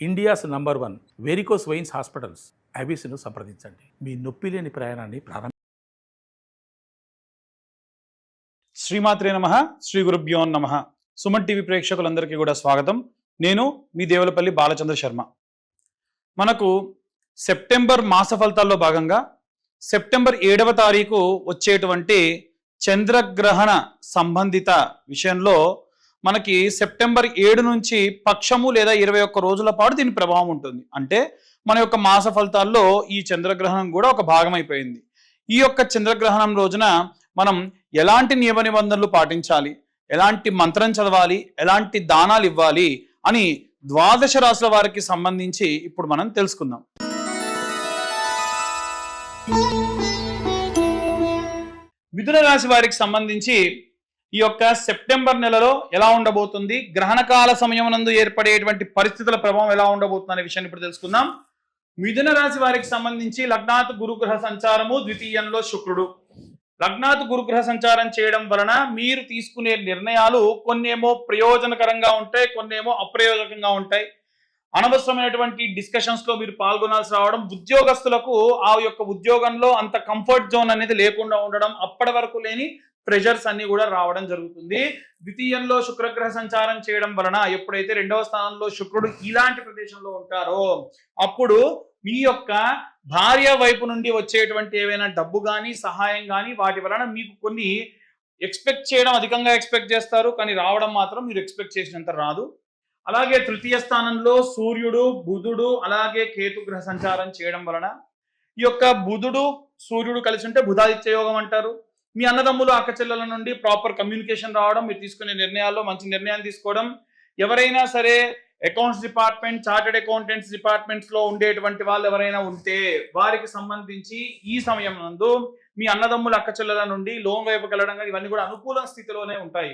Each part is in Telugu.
India's number one varicose veins hospitals. ఐబీసీను సంప్రదించండి. మీ నొప్పి లేని ప్రయాణాన్ని ప్రారంభ శ్రీమాత్రే నమ. శ్రీ గురుభ్యో నమ. సుమన్ టీవీ ప్రేక్షకులందరికీ కూడా స్వాగతం. నేను మీ దేవులపల్లి బాలచంద్ర శర్మ. మనకు సెప్టెంబర్ మాస ఫలితాల్లో భాగంగా సెప్టెంబర్ ఏడవ తారీఖు వచ్చేటువంటి చంద్రగ్రహణ సంబంధిత విషయంలో మనకి సెప్టెంబర్ ఏడు నుంచి పక్షము లేదా ఇరవై ఒక్క రోజుల పాటు దీని ప్రభావం ఉంటుంది. అంటే మన యొక్క మాస ఫలితాల్లో ఈ చంద్రగ్రహణం కూడా ఒక భాగం అయిపోయింది. ఈ యొక్క చంద్రగ్రహణం రోజున మనం ఎలాంటి నియమ నిబంధనలు పాటించాలి? ఎలాంటి మంత్రం చదవాలి? ఎలాంటి దానాలు ఇవ్వాలి? అని ద్వాదశ రాశుల వారికి సంబంధించి ఇప్పుడు మనం తెలుసుకుందాం. మిథున రాశి వారికి సంబంధించి ఈ యొక్క సెప్టెంబర్ నెలలో ఎలా ఉండబోతుంది? గ్రహణకాల సమయమునందు ఏర్పడేటువంటి పరిస్థితుల ప్రభావం ఎలా ఉండబోతుంది అనే విషయాన్ని ఇప్పుడు తెలుసుకుందాం. మిథున రాశి వారికి సంబంధించి లగ్నాత్ గురుగ్రహ సంచారము ద్వితీయంలో శుక్రుడు. లగ్నాత్ గురుగ్రహ సంచారం చేయడం వలన మీరు తీసుకునే నిర్ణయాలు కొన్నేమో ప్రయోజనకరంగా ఉంటాయి కొన్నేమో అప్రయోజకంగా ఉంటాయి. అనవసరమైనటువంటి డిస్కషన్స్లో మీరు పాల్గొనాల్సి రావడం ఉద్యోగస్తులకు ఆ యొక్క ఉద్యోగంలో అంత కంఫర్ట్ జోన్ అనేది లేకుండా ఉండడం అప్పటి వరకు లేని ప్రెషర్స్ అన్ని కూడా రావడం జరుగుతుంది. ద్వితీయంలో శుక్రగ్రహ సంచారం చేయడం వలన ఎప్పుడైతే రెండవ స్థానంలో శుక్రుడు ఇలాంటి ప్రదేశంలో ఉంటారో అప్పుడు మీ యొక్క భార్య వైపు నుండి వచ్చేటువంటి ఏవైనా డబ్బు కానీ సహాయం కానీ వాటి వలన మీకు కొన్ని ఎక్స్పెక్ట్ చేయడం అధికంగా ఎక్స్పెక్ట్ చేస్తారు కానీ రావడం మాత్రం మీరు ఎక్స్పెక్ట్ చేసినంత రాదు. అలాగే తృతీయ స్థానంలో సూర్యుడు బుధుడు అలాగే కేతుగ్రహ సంచారం చేయడం వలన ఈ యొక్క బుధుడు సూర్యుడు కలిసి ఉంటే బుధాదిత్య యోగం అంటారు. మీ అన్నదమ్ములు అక్కచెల్లెల నుండి ప్రాపర్ కమ్యూనికేషన్ రావడం మీరు తీసుకునే నిర్ణయాల్లో మంచి నిర్ణయం తీసుకోవడం ఎవరైనా సరే అకౌంట్స్ డిపార్ట్మెంట్ చార్టెడ్ అకౌంటెంట్స్ డిపార్ట్మెంట్స్లో ఉండేటువంటి వాళ్ళు ఎవరైనా ఉంటే వారికి సంబంధించి ఈ సమయం నందు మీ అన్నదమ్ముల అక్కచెల్లెల నుండి లోన్ వైపు వెళ్ళడం ఇవన్నీ కూడా అనుకూల స్థితిలోనే ఉంటాయి.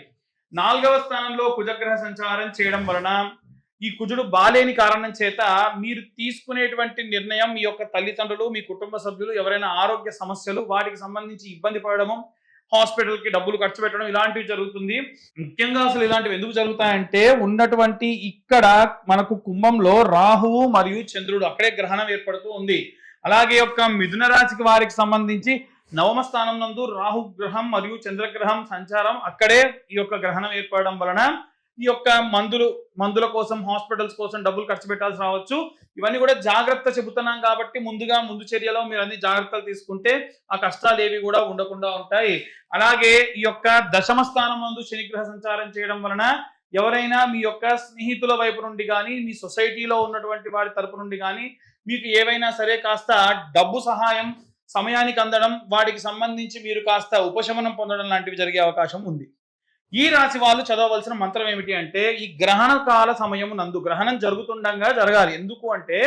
నాలుగవ స్థానంలో కుజగ్రహ సంచారం చేయడం వలన ఈ కుజుడు బాలేని కారణం చేత మీరు తీసుకునేటువంటి నిర్ణయం మీ యొక్క తల్లిదండ్రులు మీ కుటుంబ సభ్యులు ఎవరైనా ఆరోగ్య సమస్యలు వాటికి సంబంధించి ఇబ్బంది పడడము హాస్పిటల్కి డబ్బులు ఖర్చు పెట్టడం ఇలాంటివి జరుగుతుంది. ముఖ్యంగా అసలు ఇలాంటివి ఎందుకు జరుగుతాయంటే ఉన్నటువంటి ఇక్కడ మనకు కుంభంలో రాహువు మరియు చంద్రుడు అక్కడే గ్రహణం ఏర్పడుతూ ఉంది. అలాగే యొక్క మిథున రాశికి వారికి సంబంధించి నవమ స్థానం నందు రాహు గ్రహం మరియు చంద్రగ్రహం సంచారం అక్కడే ఈ యొక్క గ్రహణం ఏర్పడడం వలన ఈ యొక్క మందులు మందుల కోసం హాస్పిటల్స్ కోసం డబ్బులు ఖర్చు పెట్టాల్సి రావచ్చు. ఇవన్నీ కూడా జాగ్రత్త చెబుతున్నాం కాబట్టి ముందుగా ముందు చర్యలో మీరు అన్ని జాగ్రత్తలు తీసుకుంటే ఆ కష్టాలు ఏవి కూడా ఉండకుండా ఉంటాయి. అలాగే ఈ యొక్క దశమ స్థానం నందు శనిగ్రహ సంచారం చేయడం వలన ఎవరైనా మీ యొక్క స్నేహితుల వైపు నుండి కానీ మీ సొసైటీలో ఉన్నటువంటి వారి తరపు నుండి కానీ మీకు ఏవైనా సరే కాస్త డబ్బు సహాయం సమయానికి అందడం వాటికి సంబంధించి మీరు కాస్త ఉపశమనం పొందడం లాంటివి జరిగే అవకాశం ఉంది. ఈ రాశి వాళ్ళు చదవవలసిన మంత్రం ఏమిటి అంటే ఈ గ్రహణ కాల సమయం నందు గ్రహణం జరుగుతుండగా జరగాలి. ఎందుకు అంటే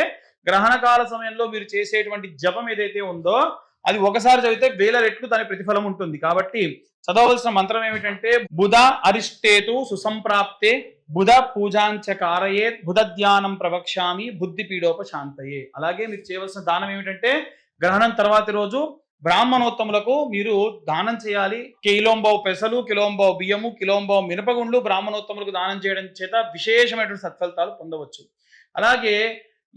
గ్రహణ కాల సమయంలో మీరు చేసేటువంటి జపం ఏదైతే ఉందో అది ఒకసారి చదివితే వేల రెట్లు దాని ప్రతిఫలం ఉంటుంది. కాబట్టి చదవవలసిన మంత్రం ఏమిటంటే బుధ అరిష్టేతు సుసంప్రాప్తే బుధ పూజాంచ కారయే బుధ ధ్యానం ప్రవక్ష్యామి బుద్ధి పీడోప శాంతయే అలాగే మీరు చేయవలసిన దానం ఏమిటంటే గ్రహణం తర్వాతి రోజు బ్రాహ్మణోత్తములకు మీరు దానం చేయాలి. కిలోంబావు పెసలు కిలోంబావు బియ్యము కిలోంబావు మినపగుండ్లు బ్రాహ్మణోత్తములకు దానం చేయడం చేత విశేషమైనటువంటి సత్ఫలితాలు పొందవచ్చు. అలాగే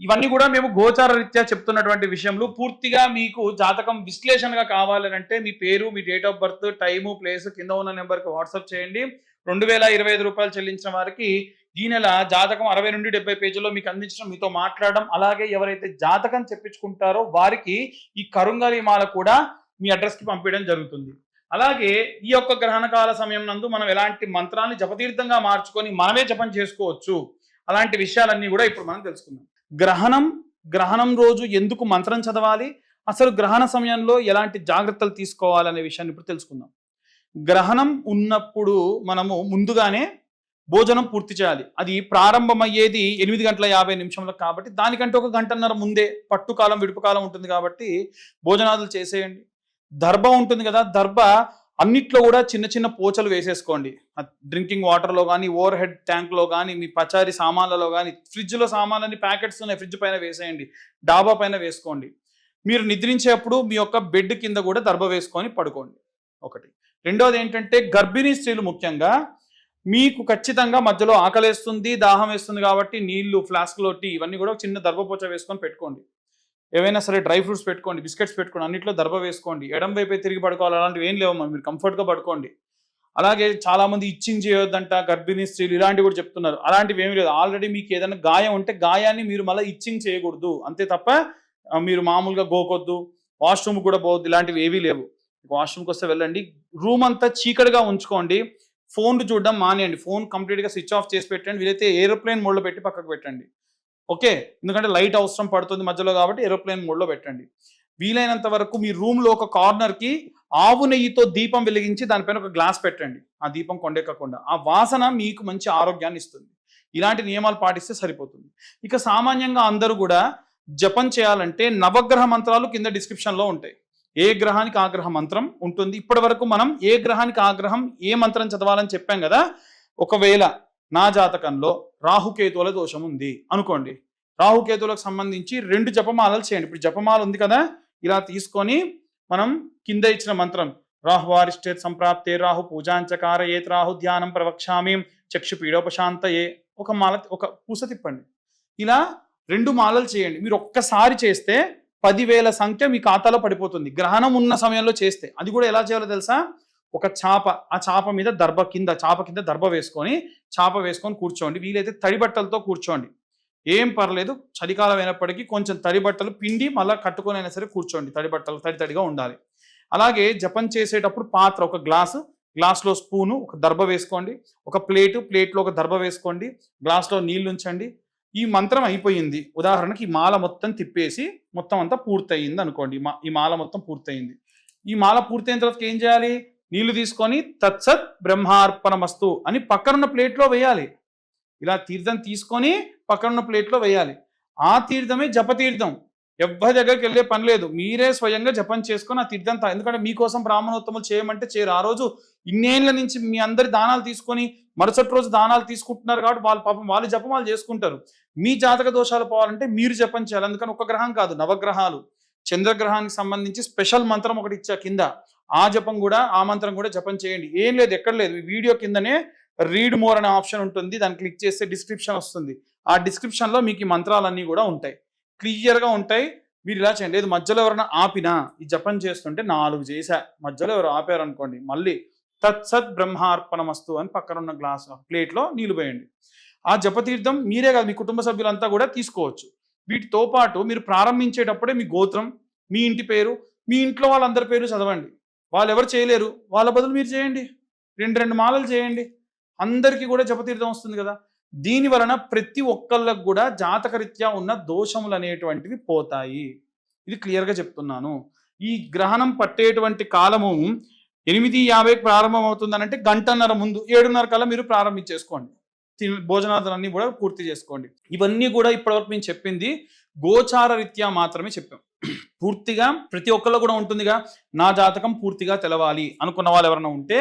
ఇవన్నీ కూడా మేము గోచార రీత్యా చెప్తున్నటువంటి విషయంలో పూర్తిగా మీకు జాతకం విశ్లేషణగా కావాలని అంటే మీ పేరు మీ date of birth time place కింద ఉన్న నెంబర్కి వాట్సాప్ చేయండి. రెండు వేల ఇరవై ఐదు రూపాయలు చెల్లించిన వారికి ఈ నెల జాతకం అరవై నుండి డెబ్బై పేజీలో మీకు అందించడం మీతో మాట్లాడడం అలాగే ఎవరైతే జాతకం చెప్పించుకుంటారో వారికి ఈ కరుంగలి మాల కూడా మీ అడ్రస్కి పంపించడం జరుగుతుంది. అలాగే ఈ యొక్క గ్రహణకాల సమయం నందు మనం ఎలాంటి మంత్రాన్ని జపతీర్థంగా మార్చుకొని మనమే జపం చేసుకోవచ్చు. అలాంటి విషయాలన్నీ కూడా ఇప్పుడు మనం తెలుసుకుందాం. గ్రహణం గ్రహణం రోజు ఎందుకు మంత్రం చదవాలి? అసలు గ్రహణ సమయంలో ఎలాంటి జాగ్రత్తలు తీసుకోవాలనే విషయాన్ని ఇప్పుడు తెలుసుకుందాం. గ్రహణం ఉన్నప్పుడు మనము ముందుగానే భోజనం పూర్తి చేయాలి. అది ప్రారంభమయ్యేది ఎనిమిది గంటల యాభై నిమిషంలో కాబట్టి దానికంటే ఒక గంటన్నర ముందే పట్టుకాలం విడుపుకాలం ఉంటుంది కాబట్టి భోజనాదులు చేసేయండి. దర్భ ఉంటుంది కదా దర్భ అన్నిట్లో కూడా చిన్న చిన్న పోచలు వేసేసుకోండి. డ్రింకింగ్ వాటర్లో కానీ ఓవర్ హెడ్ ట్యాంక్లో కానీ మీ పచారి సామాన్లలో కానీ ఫ్రిడ్జ్లో సామాన్లన్నీ ప్యాకెట్స్ ఉన్నాయి ఫ్రిడ్జ్ పైన వేసేయండి. డాబా పైన వేసుకోండి. మీరు నిద్రించేప్పుడు మీ యొక్క బెడ్ కింద కూడా దర్భ వేసుకొని పడుకోండి. ఒకటి. రెండోది ఏంటంటే గర్భిణీ స్త్రీలు ముఖ్యంగా మీకు ఖచ్చితంగా మధ్యలో ఆకలేస్తుంది దాహం వేస్తుంది కాబట్టి నీళ్ళు ఫ్లాస్క్లో టీ ఇవన్నీ కూడా చిన్న దర్భపోచ వేసుకొని పెట్టుకోండి. ఏవైనా సరే డ్రై ఫ్రూట్స్ పెట్టుకోండి బిస్కెట్స్ పెట్టుకోండి అన్నిట్లో దర్భ వేసుకోండి. ఎడం వైపే తిరిగి పడుకోవాలి అలాంటివి ఏం లేవమ్మా మీరు కంఫర్ట్గా పడుకోండి. అలాగే చాలామంది ఇచ్చింగ్ చేయొద్దంట గర్భిణీ స్త్రీలు ఇలాంటివి కూడా చెప్తున్నారు. అలాంటివి ఏమీ లేదు. ఆల్రెడీ మీకు ఏదైనా గాయం ఉంటే గాయాన్ని మీరు మళ్ళీ ఇచ్చింగ్ చేయకూడదు. అంతే తప్ప మీరు మామూలుగా గోకొద్దు వాష్రూమ్ కూడా పోవద్దు ఇలాంటివి ఏవీ లేవు. వాష్రూమ్కి వస్తే వెళ్ళండి. రూమ్ అంతా చీకటిగా ఉంచుకోండి. ఫోన్ చూడడం మానేయండి. ఫోన్ కంప్లీట్గా స్విచ్ ఆఫ్ చేసి పెట్టండి. వీలైతే ఏరోప్లేన్ మోడ్లో పెట్టి పక్కకు పెట్టండి. ఓకే? ఎందుకంటే లైట్ అవసరం పడుతుంది మధ్యలో కాబట్టి ఏరోప్లేన్ మోడ్లో పెట్టండి. వీలైనంత వరకు మీ రూమ్లో ఒక కార్నర్కి ఆవు నెయ్యితో దీపం వెలిగించి దానిపైన ఒక గ్లాస్ పెట్టండి. ఆ దీపం కొండెక్కకుండా. ఆ వాసన మీకు మంచి ఆరోగ్యాన్ని ఇస్తుంది. ఇలాంటి నియమాలు పాటిస్తే సరిపోతుంది. ఇక సామాన్యంగా అందరూ కూడా జపం చేయాలంటే నవగ్రహ మంత్రాలు కింద డిస్క్రిప్షన్లో ఉంటాయి. ఏ గ్రహానికి ఆగ్రహ మంత్రం ఉంటుంది? ఇప్పటి వరకు మనం ఏ గ్రహానికి ఆగ్రహం ఏ మంత్రం చదవాలని చెప్పాం కదా? ఒకవేళ నా జాతకంలో రాహుకేతువుల దోషం ఉంది అనుకోండి. రాహుకేతువులకు సంబంధించి రెండు జపమాలలు చేయండి. ఇప్పుడు జపమాల ఉంది కదా? ఇలా తీసుకొని మనం కింద ఇచ్చిన మంత్రం రాహువారిష్టే సంప్రాప్తే రాహు పూజాంచకార ఏత్ రాహు ధ్యానం ప్రవక్షామి చక్షు ఏ ఒక మాల ఒక పూస తిప్పండి. ఇలా రెండు మాలలు చేయండి. మీరు ఒక్కసారి చేస్తే పదివేల సంఖ్య మీ ఖాతాలో పడిపోతుంది. గ్రహణం ఉన్న సమయంలో చేస్తే. అది కూడా ఎలా చేయాలో తెలుసా? ఒక చాప ఆ చాప మీద దర్భ కింద చాప కింద దర్భ వేసుకొని చాప వేసుకొని కూర్చోండి. వీలైతే తడి బట్టలతో కూర్చోండి. ఏం పర్లేదు చలికాలం అయినప్పటికీ కొంచెం తడి బట్టలు పిండి మళ్ళీ కట్టుకొని అయినా సరే కూర్చోండి. తడి బట్టలు తడి తడిగా ఉండాలి. అలాగే జపం చేసేటప్పుడు పాత్ర ఒక గ్లాసు గ్లాస్లో స్పూను ఒక దర్భ వేసుకోండి. ఒక ప్లేటు ప్లేట్లో ఒక దర్భ వేసుకోండి. గ్లాస్లో నీళ్ళు ఉంచండి. ఈ మంత్రం అయిపోయింది. ఉదాహరణకి ఈ మాల మొత్తం తిప్పేసి మొత్తం అంతా పూర్తయింది అనుకోండి. ఈ మా- ఈ మాల మొత్తం పూర్తయింది. ఈ మాల పూర్తయిన తర్వాత ఏం చేయాలి? నీళ్ళు తీసుకొని తత్సత్ బ్రహ్మార్పణమస్తు అని పక్కనున్న ప్లేట్లో వేయాలి. ఇలా తీర్థం తీసుకొని పక్కనున్న ప్లేట్లో వేయాలి. ఆ తీర్థమే జపతీర్థం. ఎవ్వరి దగ్గరికి వెళ్ళే పని లేదు. మీరే స్వయంగా జపం చేసుకొని ఆ తీర్థంతా ఎందుకంటే మీకోసం బ్రాహ్మణోత్తములు చేయమంటే చేయరు. ఆ రోజు ఇన్నేళ్ళ నుంచి మీ అందరి దానాలు తీసుకొని మరుసటి రోజు దానాలు తీసుకుంటున్నారు కాబట్టి వాళ్ళు పాపం వాళ్ళు జపం వాళ్ళు చేసుకుంటారు. మీ జాతక దోషాలు పోవాలంటే మీరు జపం చేయాలి. అందుకని ఒక గ్రహం కాదు నవగ్రహాలు. చంద్రగ్రహానికి సంబంధించి స్పెషల్ మంత్రం ఒకటి ఇచ్చా కింద. ఆ జపం కూడా ఆ మంత్రం కూడా జపం చేయండి. ఏం లేదు ఎక్కడ లేదు. వీడియో కిందనే రీడ్ మోర్ అనే ఆప్షన్ ఉంటుంది. దాన్ని క్లిక్ చేస్తే డిస్క్రిప్షన్ వస్తుంది. ఆ డిస్క్రిప్షన్లో మీకు ఈ మంత్రాలన్నీ కూడా ఉంటాయి. క్లియర్గా ఉంటాయి. మీరు ఇలా చేయండి. లేదు మధ్యలో ఎవరైనా ఆపినా ఈ జపం చేస్తుంటే నాలుగు చేశా. మధ్యలో ఎవరు ఆపారు అనుకోండి మళ్ళీ తత్సత్ బ్రహ్మార్పణమస్తు అని పక్కన ఉన్న గ్లాస్ ప్లేట్లో నీళ్ళు పోయండి. ఆ జపతీర్థం మీరే కాదు మీ కుటుంబ సభ్యులంతా కూడా తీసుకోవచ్చు. వీటితో పాటు మీరు ప్రారంభించేటప్పుడే మీ గోత్రం మీ ఇంటి పేరు మీ ఇంట్లో వాళ్ళందరి పేరు చదవండి. వాళ్ళు ఎవరు చేయలేరు. వాళ్ళ బదులు మీరు చేయండి. రెండు రెండు మాలలు చేయండి. అందరికీ కూడా జపతీర్థం వస్తుంది కదా. దీని వలన ప్రతి ఒక్కళ్ళకు కూడా జాతకరీత్యా ఉన్న దోషములు అనేటువంటివి పోతాయి. ఇది క్లియర్గా చెప్తున్నాను. ఈ గ్రహణం పట్టేటువంటి కాలము ఎనిమిది యాభైకి ప్రారంభం అవుతుందనంటే గంటన్నర ముందు ఏడున్నర కల్లా మీరు ప్రారంభించేసుకోండి. భోజనాదులన్నీ కూడా పూర్తి చేసుకోండి. ఇవన్నీ కూడా ఇప్పటివరకు మేము చెప్పింది గోచార రీత్యా మాత్రమే చెప్పాం. పూర్తిగా ప్రతి ఒక్కళ్ళు కూడా ఉంటుందిగా నా జాతకం పూర్తిగా తెలవాలి అనుకున్న వాళ్ళు ఎవరైనా ఉంటే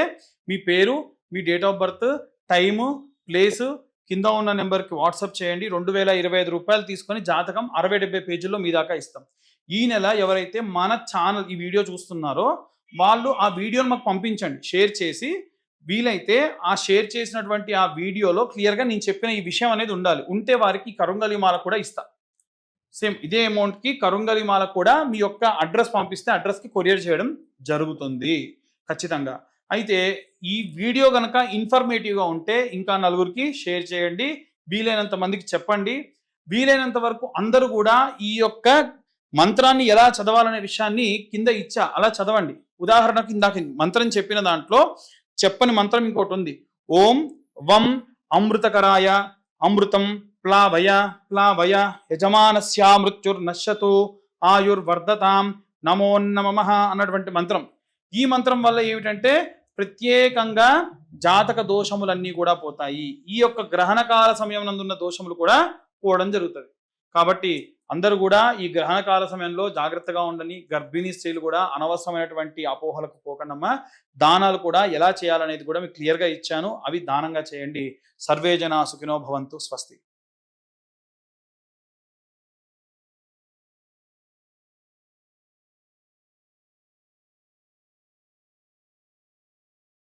మీ పేరు మీ date of birth time place కింద ఉన్న నెంబర్కి వాట్సాప్ చేయండి. రెండు వేల ఇరవై ఐదు రూపాయలు తీసుకొని జాతకం అరవై డెబ్బై పేజీల్లో మీ దాకా ఇస్తాం. ఈ నెల ఎవరైతే మన ఛానల్ ఈ వీడియో చూస్తున్నారో వాళ్ళు ఆ వీడియోని మాకు పంపించండి. షేర్ చేసి వీలైతే ఆ షేర్ చేసినటువంటి ఆ వీడియోలో క్లియర్గా నేను చెప్పిన ఈ విషయం అనేది ఉండాలి. ఉంటే వారికి కరుంగలిమాల కూడా ఇస్తా. సేమ్ ఇదే అమౌంట్కి కరుంగలిమాల కూడా మీ యొక్క అడ్రస్ పంపిస్తే అడ్రస్కి కొరియర్ చేయడం జరుగుతుంది. ఖచ్చితంగా. అయితే ఈ వీడియో కనుక ఇన్ఫర్మేటివ్గా ఉంటే ఇంకా నలుగురికి షేర్ చేయండి. వీలైనంత మందికి చెప్పండి. వీలైనంత వరకు అందరూ కూడా ఈ యొక్క మంత్రాన్ని ఎలా చదవాలనే విషయాన్ని కింద ఇచ్చా అలా చదవండి. ఉదాహరణకు ఇందాక మంత్రం చెప్పిన దాంట్లో చెప్పని మంత్రం ఇంకోటి ఉంది. ఓం వం అమృతకరాయ అమృతం ప్లావయ ప్లావయ యజమానస్యా మృత్యుర్నశ్యతు ఆయుర్వర్ధతాం నమోన్నమ అన్నటువంటి మంత్రం. ఈ మంత్రం వల్ల ఏమిటంటే ప్రత్యేకంగా జాతక దోషములన్నీ కూడా పోతాయి. ఈ యొక్క గ్రహణకాల సమయం నందున్న దోషములు కూడా పోవడం జరుగుతుంది. కాబట్టి అందరూ కూడా ఈ గ్రహణకాల సమయంలో జాగ్రత్తగా ఉండని గర్భిణీ స్త్రీలు కూడా అనవసరమైనటువంటి అపోహలకు పోకుండా దానాలు కూడా ఎలా చేయాలనేది కూడా మీకు క్లియర్గా ఇచ్చాను. అవి దానంగా చేయండి. సర్వే జనా సుఖినో భవంతు. స్వస్తి.